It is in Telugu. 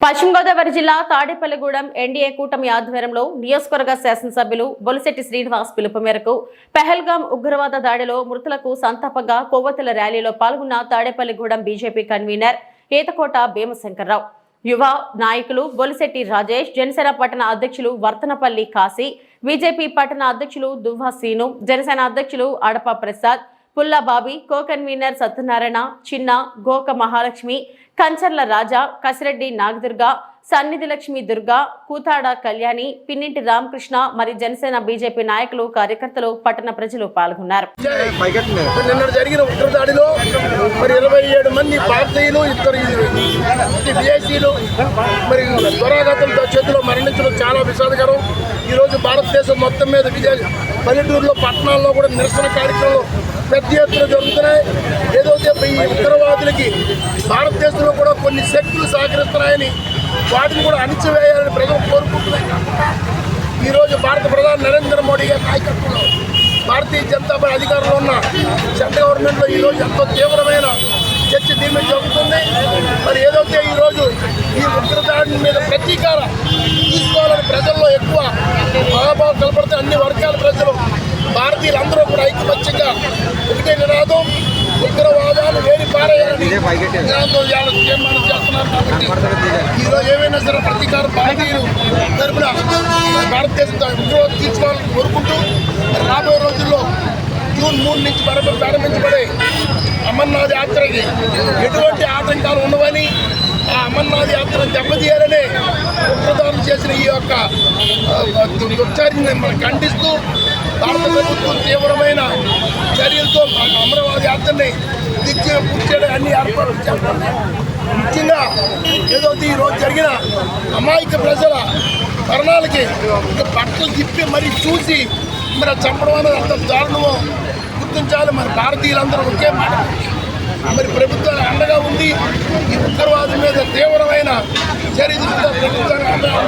పశ్చిమ గోదావరి జిల్లా తాడేపల్లిగూడెం ఎన్డీఏ కూటమి ఆధ్వర్యంలో నియోజకవర్గ శాసనసభ్యులు బొలిశెట్టి శ్రీనివాస్ పిలుపు మేరకు పెహల్గాం ఉగ్రవాద దాడిలో మృతులకు సంతాపంగా కొవ్వొత్తుల ర్యాలీలో పాల్గొన్న తాడేపల్లిగూడెం బీజేపీ కన్వీనర్ ఏతకోట భీమశంకర్రావు. యువ నాయకులు బొలిశెట్టి రాజేష్ జనసేన పట్టణ అధ్యక్షులు వర్తనపల్లి కాశీ బీజేపీ పట్టణ అధ్యక్షులు దువ్వా సీను జనసేన అధ్యక్షులు అడప ప్రసాద్ పుల్లా బాబీ కో కన్వీనర్ సత్యనారాయణ చిన్న గోక మహాలక్ష్మి కంచర్ల రాజా కసిరెడ్డి నాగదుర్గ సన్నిధి లక్ష్మి దుర్గా కూతాడ కళ్యాణి పిన్నింటి రామకృష్ణ మరి జనసేన బీజేపీ నాయకులు కార్యకర్తలు పట్టణ ప్రజలు పాల్గొన్నారు. నిన్న జరిగిన ఉగ్రదాడిలో మరి ఇరవై ఏడు మంది భారతీయులు ఇద్దరు విదేశీయులు మరి త్వరాగతంతో చేతిలో మరణించడం చాలా విషాదకరం. ఈరోజు భారతదేశం మొత్తం మీద విజయ పల్లెటూరులో పట్టణాల్లో కూడా నిరసన కార్యక్రమాలు పెద్ద ఎత్తున జరుగుతున్నాయి. ఏదైతే ఈ ఉగ్రవాదులకి భారతదేశంలో కూడా కొన్ని శక్తులు సహకరిస్తున్నాయని వాటిని కూడా అణిచివేయాలని ప్రజలు కోరుకుంటున్నాయి. ఈరోజు భారత ప్రధాని నరేంద్ర మోడీ గారి నాయకత్వంలో భారతీయ జనతా పార్టీ అధికారంలో ఉన్న సెంట్రల్ గవర్నమెంట్లో ఈరోజు ఎంతో తీవ్రమైన చర్చ దీని మీద జరుగుతుంది. మరి ఏదైతే ఈరోజు ఈ ఉగ్రదాడి మీద ప్రతీకారం తీసుకోవాలని ప్రజల్లో ఎక్కువ భావభావం కలపడితే అన్ని వర్గాల ప్రజలు భారతీయులందరూ కూడా ఐకమత్యంగా ఒకటే నినాదం ఉగ్రవాదాలు వేడి పారేయాలని నినాదం ఇవాళ తీర్మానం చేస్తున్నారు కాబట్టి ఈరోజు ఏమైనా సరే ప్రతీకారం భారతీయులు తరపున భారతదేశం ఉగ్రవాదం తీర్చుకోవాలని కోరుకుంటూ రాబోయే రోజుల్లో జూన్ మూడు నుంచి ప్రారంభ ప్రారంభించబడే అమర్నాథ్ యాత్రకి ఎటువంటి ఆటంకాలు ఉండవని ఆ అమర్నాథ్ యాత్ర దెబ్బతీయాలనే ఉగ్రదానం చేసిన ఈ యొక్క దుర్చారిని మనం ఖండిస్తూ భారత ప్రభుత్వం తీవ్రమైన చర్యలతో మన అమరావతి యాత్రని దిగ్జ పూర్తి చేయడం అన్ని ఏర్పాట్లు చేస్తారు ముఖ్యంగా ఏదో ఈరోజు జరిగిన అమాయక ప్రజల మరణాలకి బట్టలు తిప్పి మరి చూసి మరి చంపడం అనేది అంత దారుణమో గుర్తించాలి. మరి భారతీయులందరూ ఒకే మాట. మరి ప్రభుత్వానికి అండగా ఉంది ఈ ఉగ్రవాదం మీద తీవ్రమైన చర్య తీసుకుంటే ప్రభుత్వానికి అండగా